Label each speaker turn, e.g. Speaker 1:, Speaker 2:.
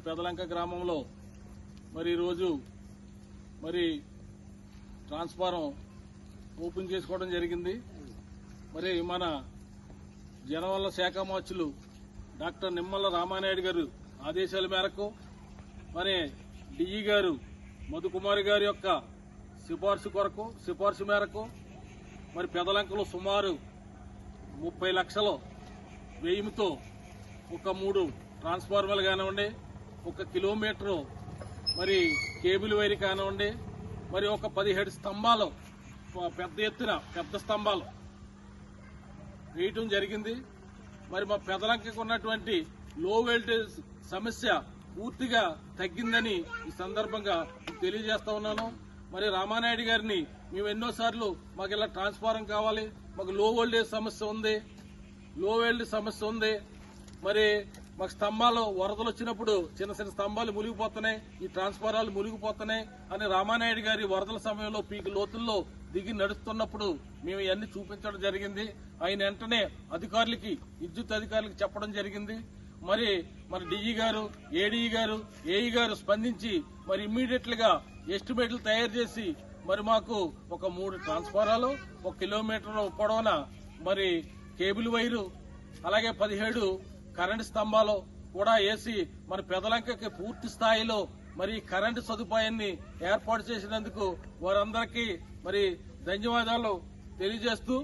Speaker 1: మరి పెదలంక గ్రామంలో మరి ఈరోజు మరి ట్రాన్స్ఫారం ఓపెన్ చేసుకోవడం జరిగింది. మరి మన జనవల్ల శాఖ మార్చులు డాక్టర్ నిమ్మల రామానాయుడు గారు ఆదేశాల మేరకు మరి డిఈ గారు మధుకుమారి గారి యొక్క సిఫార్సు కొరకు సిఫార్సు మేరకు మరి పెదలంకలో సుమారు ముప్పై లక్షలు వ్యయంతో ఒక మూడు ట్రాన్స్ఫార్మర్లు కానివ్వండి ఒక కిలోమీటరు మరి కేబుల్ వైర్ కానివ్వండి మరి ఒక పదిహేడు స్తంభాలు పెద్ద ఎత్తున పెద్ద స్తంభాలు వేయటం జరిగింది. మరి మా పెదలంకకు ఉన్నటువంటి లో వోల్టేజ్ సమస్య పూర్తిగా తగ్గిందని ఈ సందర్భంగా తెలియజేస్తా ఉన్నాను. మరి రామానాయుడు గారిని మేము ఎన్నోసార్లు మాకు ఇలా ట్రాన్స్ఫారం కావాలి మాకు లో వోల్టేజ్ సమస్య ఉంది లో వోల్టేజ్ సమస్య ఉంది. మరి మాకు స్తంభాలు వరదలు వచ్చినప్పుడు చిన్న చిన్న స్తంభాలు మునిగిపోతున్నాయి ఈ ట్రాన్స్ఫారాలు మునిగిపోతున్నాయి అని రామానాయుడు గారి వరదల సమయంలో పీకి లోతుల్లో దిగి నడుస్తున్నప్పుడు మేము ఇవన్నీ చూపించడం జరిగింది. ఆయన వెంటనే అధికారులకి విద్యుత్ అధికారులకి చెప్పడం జరిగింది. మరి మరి డిఈ గారు ఏడీ గారు ఏఈ గారు స్పందించి మరి ఇమ్మీడియట్గా ఎస్టిమేట్లు తయారు చేసి మరి మాకు ఒక మూడు ట్రాన్స్ఫారాలు ఒక కిలోమీటర్ పొడవున మరి కేబుల్ వైరు అలాగే పదిహేడు కరెంటు స్తంభాలు కూడా వేసి మన పెదలంకకి పూర్తి స్థాయిలో మరి కరెంటు సదుపాయాన్ని ఏర్పాటు చేసినందుకు వారందరికీ మరి ధన్యవాదాలు తెలియజేస్తూ